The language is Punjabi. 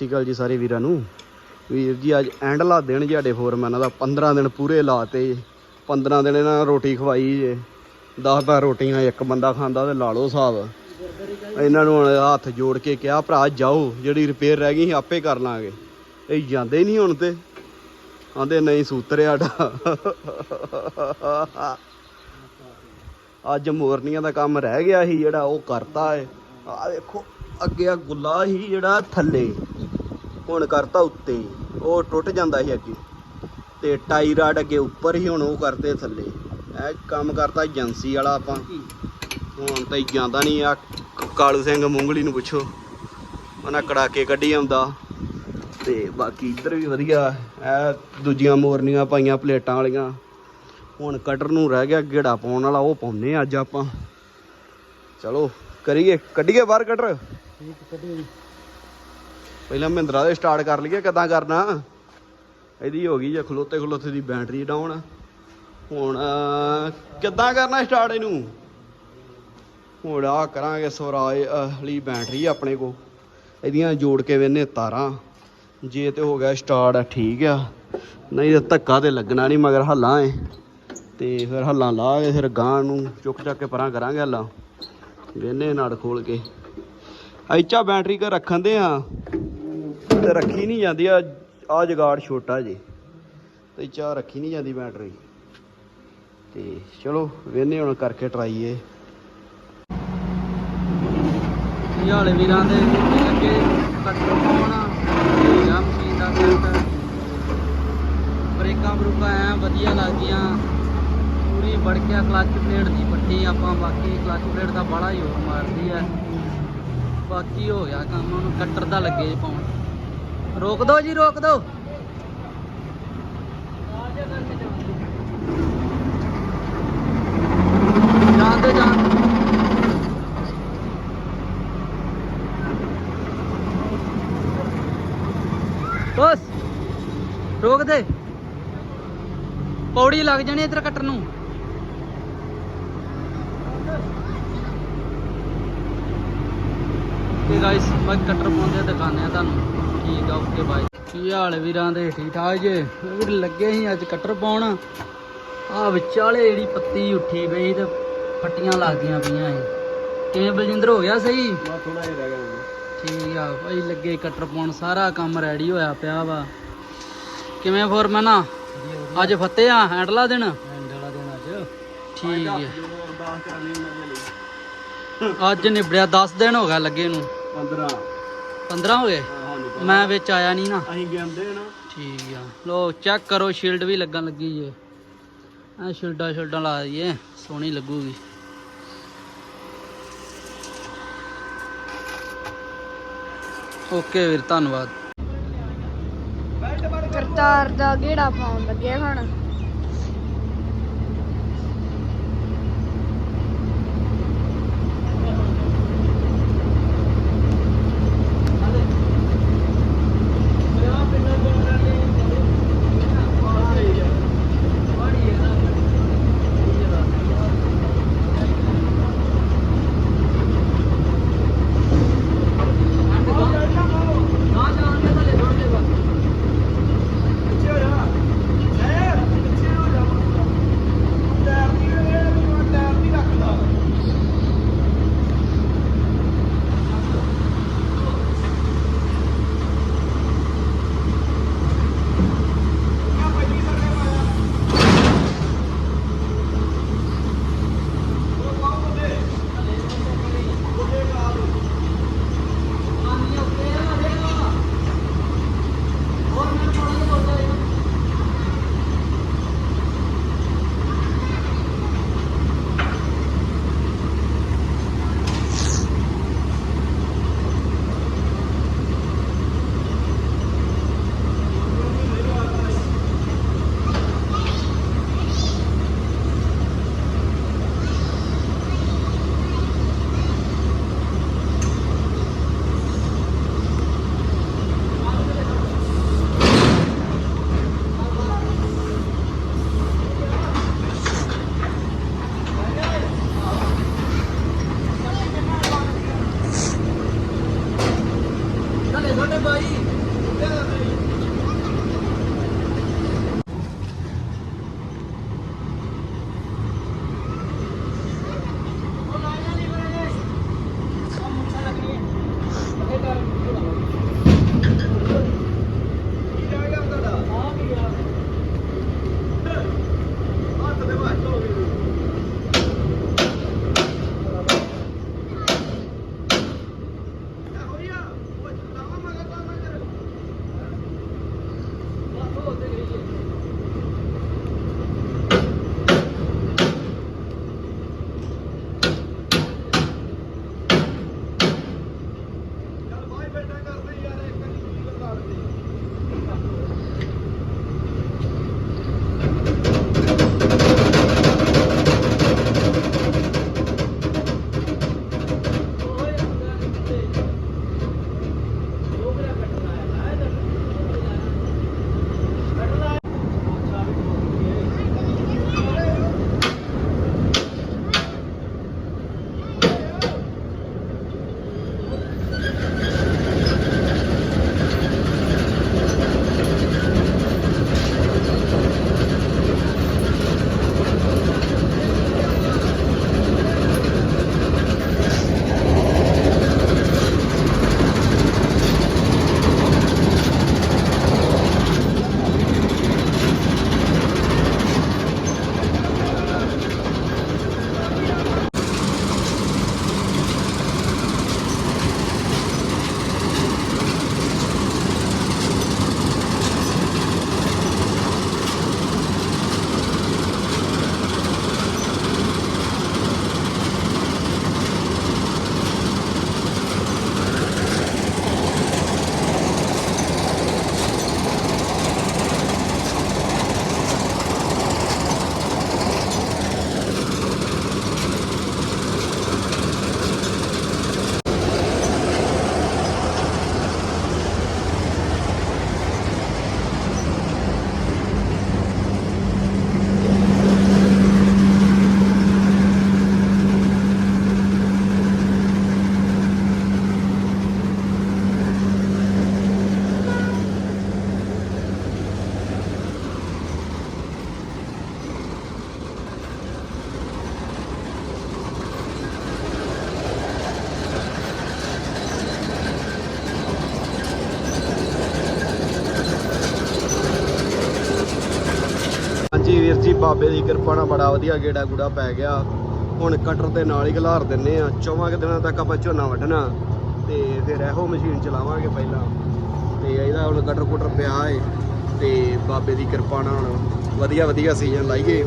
ਸਤਿ ਸ਼੍ਰੀ ਅਕਾਲ ਜੀ ਸਾਰੇ ਵੀਰਾਂ ਨੂੰ। ਵੀਰ ਜੀ, ਅੱਜ ਐਂਡ ਲਾ ਦੇਣ ਜੀ ਸਾਡੇ ਫੋਰਮੈਨਾਂ ਦਾ। 15 ਦਿਨ ਪੂਰੇ ਲਾਤੇ 15 ਦਿਨ ਇਹਨਾਂ ਨੂੰ ਰੋਟੀ ਖਵਾਈ ਜੇ। 10 10 ਰੋਟੀਆਂ, ਇੱਕ ਬੰਦਾ ਖਾਂਦਾ ਤੇ ਲਾ ਲਓ ਸਾਹਿਬ ਇਹਨਾਂ ਨੂੰ ਹੱਥ ਜੋੜ ਕੇ ਕਿਹਾ, ਭਰਾ ਜਾਓ, ਜਿਹੜੀ ਰਿਪੇਅਰ ਰਹਿ ਗਈ ਸੀ ਆਪੇ ਕਰ ਲਾਂਗੇ। ਇਹ ਜਾਂਦੇ ਹੀ ਨਹੀਂ ਹੁਣ ਤੇ। ਆਂਦੇ, ਨਹੀਂ ਸੂਤਰਿਆ ਸਾਡਾ। ਅੱਜ ਮੋਰਨੀਆਂ ਦਾ ਕੰਮ ਰਹਿ ਗਿਆ ਸੀ ਜਿਹੜਾ, ਉਹ ਕਰਤਾ ਏ ਆ ਦੇਖੋ, ਅੱਗੇ ਆ ਗੁੱਲਾ ਸੀ ਜਿਹੜਾ ਥੱਲੇ। ਹੁਣ ਕਰਤਾ ਉੱਤੇ, ਉਹ ਟੁੱਟ ਜਾਂਦਾ ਸੀ ਅੱਗੇ। ਤੇ ਟਾਈ ਰਾਡ ਅੱਗੇ ਉੱਪਰ ਹੀ ਹੁਣ ਉਹ ਕਰਤੇ ਥੱਲੇ। ਇਹ ਕੰਮ ਕਰਤਾ ਏਜੰਸੀ ਵਾਲਾ ਆਪਾਂ। ਹੁਣ ਤਾਂ ਜਾਂਦਾ ਨਹੀਂ ਆ ਕਾਲੂ ਸਿੰਘ ਮੂੰਗਲੀ ਨੂੰ ਪੁੱਛੋ। ਉਹਨਾਂ ਕੜਾਕੇ ਕੱਢੀ ਆਉਂਦਾ। ਤੇ ਬਾਕੀ ਇੱਧਰ ਵੀ ਵਧੀਆ। ਇਹ ਦੂਜੀਆਂ ਮੋਰਨੀਆਂ ਪਾਈਆਂ ਪਲੇਟਾਂ ਵਾਲੀਆਂ। ਹੁਣ ਕਟਰ ਨੂੰ ਰਹਿ ਗਿਆ ਗੇੜਾ ਪਾਉਣ ਵਾਲਾ, ਉਹ ਪਾਉਨੇ ਆ ਅੱਜ ਆਪਾਂ। ਚਲੋ, ਕਰੀਏ, ਕੱਢੀਏ ਬਾਹਰ ਕਟਰ। ਪਹਿਲਾਂ ਮਹਿੰਦਰਾ ਦੇ ਸਟਾਰਟ ਕਰ ਲਈਏ, ਕਿਦਾਂ ਕਰਨਾ? ਇਹਦੀ ਹੋ ਗਈ ਜੇ ਖਲੋਤੇ ਖਲੋਤੇ ਦੀ ਬੈਟਰੀ ਡਾਊਨ ਹੁਣ ਕਿੱਦਾਂ ਕਰਨਾ ਸਟਾਰਟ ਇਹਨੂੰ? ਹੁਣ ਆ ਕਰਾਂਗੇ ਸਵਰਾਜ ਵਾਲੀ ਬੈਟਰੀ ਆਪਣੇ ਕੋ ਇਹਦੀਆਂ ਜੋੜ ਕੇ ਵੇਨੇ ਤਾਰਾਂ। ਜੇ ਤੇ ਹੋ ਗਿਆ ਸਟਾਰਟ ਠੀਕ ਆ। ਨਹੀਂ ਤੇ ਧੱਕਾ ਤੇ ਲੱਗਣਾ ਨਹੀਂ, ਮਗਰ ਹੱਲਾਂ ਏ। ਤੇ ਫਿਰ ਹੱਲਾਂ ਲਾ ਕੇ ਫਿਰ ਗਾਂ ਨੂੰ ਚੁੱਕ ਚੱਕ ਕੇ ਪਰਾਂ ਕਰਾਂਗੇ ਹੱਲਾਂ। ਵੇਨੇ ਨਾੜ ਖੋਲ ਕੇ। ਐਚਾ ਬੈਟਰੀ ਘਰ ਰੱਖਣ ਦੇ ਆ। ਰੱਖੀ ਨਹੀਂ ਜਾਂਦੀ, ਆ ਆ ਜਗਾੜ ਛੋਟਾ ਜੀ। ਤੇ ਚਾ ਰੱਖੀ ਨਹੀਂ ਜਾਂਦੀ ਬੈਟਰੀ ਤੇ ਚਲੋ ਵੇਨੇ ਹੁਣ ਕਰਕੇ ਟਰਾਈਏ। ਕੀ ਹਾਲੇ ਵੀਰਾਂ ਦੇ ਅੱਗੇ ਕੱਟਰ ਪਾਉਣਾ ਤੇ ਆ ਮਸ਼ੀਨ ਦਾ ਸੈੱਟ ਬ੍ਰੇਕਾਂ ਬਰੂਕਾਂ ਐ ਵਧੀਆ ਲੱਗਦੀਆਂ। ਪੂਰੀ ਬੜਕਿਆ ਕਲੱਚ ਪਲੇਟ ਦੀ ਪੱਟੀ ਆਪਾਂ, ਬਾਕੀ ਕਲਚ ਪਲੇਟ ਦਾ ਬੜਾ ਹੀ ਮਾਰਦੀ ਐ। ਬਾਕੀ ਹੋ ਗਿਆ ਕੰਮ ਹੁਣ ਕੱਟਰ ਦਾ ਲੱਗੇ ਪਾਉਣ ਰੋਕ ਦੋ ਜੀ, ਰੋਕ ਦਿਓ ਜਾਣ ਦੇ ਜਾਣ ਬਸ, ਰੋਕ ਦੇ। ਪੌੜੀ ਲੱਗ ਜਾਣੀ ਇਧਰ ਕੱਟਣ ਨੂੰ। ਤੇ ਗਾਇਸ ਮੈਂ ਕਟਰ ਪਾਉਂਦੇ ਦਿਖਾਣੇ ਆ ਤੁਹਾਨੂੰ। ਠੀਕ ਆ ਓਕੇ ਬਾਈ ਕੀ ਹਾਲ ਵੀਰਾਂ ਦੇ? ਠੀਕ ਠਾਕ ਜੇ? ਵੀਰ ਲੱਗੇ ਸੀ ਅੱਜ ਕਟਰ ਪਾਉਣ। ਆ ਵਿਚਾਲੇ ਜਿਹੜੀ ਪੱਤੀ ਉੱਠੀ ਪਈ ਤੇ ਫੱਟੀਆਂ ਲੱਗਦੀਆਂ ਪਈਆਂ ਇਹ। ਕਿਵੇਂ ਬਲਜਿੰਦਰ ਹੋ ਗਿਆ ਸਹੀ? ਬਾ ਥੋੜਾ ਜਿਹਾ ਰਹਿ ਗਿਆ ਠੀਕ ਆ ਭਾਈ ਲੱਗੇ ਕਟਰ ਪਾਉਣ ਸਾਰਾ ਕੰਮ ਰੈਡੀ ਹੋਇਆ ਪਿਆ ਵਾ। ਕਿਵੇਂ ਫੋਰਮੈਨ ਆ? ਅੱਜ ਫੱਤੇ ਆ ਹੈਂਡਲਾ ਦਿਨ? ਹੈਂਡਲਾ ਦਿਨ ਅੱਜ। ਠੀਕ ਲਈ। ਅੱਜ ਨਿਬੜਿਆ 10 ਦਿਨ ਹੋ ਗਿਆ ਲੱਗੇ ਨੂੰ। 15 15 ਹੋ ਗਏ? ਮੈਂ ਵਿੱਚ ਆਇਆ ਨਹੀਂ ਨਾ। ਅਸੀਂ ਗੰਦੇ ਨਾ। ਠੀਕ ਆ। ਲੋ ਚੈੱਕ ਕਰੋ ਸ਼ੀਲਡ ਵੀ ਲੱਗਣ ਲੱਗੀ ਜੇ। ਆ ਸ਼ੀਲਡਾਂ ਸ਼ੀਲਡਾਂ ਲਾ ਦਈਏ ਸੋਹਣੀ ਲੱਗੂਗੀ। ਓਕੇ ਵੀਰ ਧੰਨਵਾਦ। ਕਰਤਾਰ ਦਾ ਗੇੜਾ ਪਾਉਣ ਲੱਗੇ ਹੁਣ। ਬਾਬੇ ਦੀ ਕਿਰਪਾ ਨਾਲ ਬੜਾ ਵਧੀਆ ਗੇੜਾ ਗੂੜਾ ਪੈ ਗਿਆ। ਹੁਣ ਕਟਰ ਦੇ ਨਾਲ ਹੀ ਖਿਲਾਰ ਦਿੰਨੇ ਆ। ਚੌਵਾਂ ਕੁ ਦਿਨਾਂ ਤੱਕ ਆਪਾਂ ਝੋਨਾ ਵੱਢਣਾ। ਤੇ ਫਿਰ ਇਹੋ ਮਸ਼ੀਨ ਚਲਾਵਾਂਗੇ ਪਹਿਲਾਂ। ਤੇ ਇਹਦਾ ਹੁਣ ਕਟਰ ਕੁਟਰ ਪਿਆ ਏ। ਤੇ ਬਾਬੇ ਦੀ ਕਿਰਪਾ ਨਾਲ ਵਧੀਆ ਵਧੀਆ ਸੀਜ਼ਨ ਲਾਈਏ।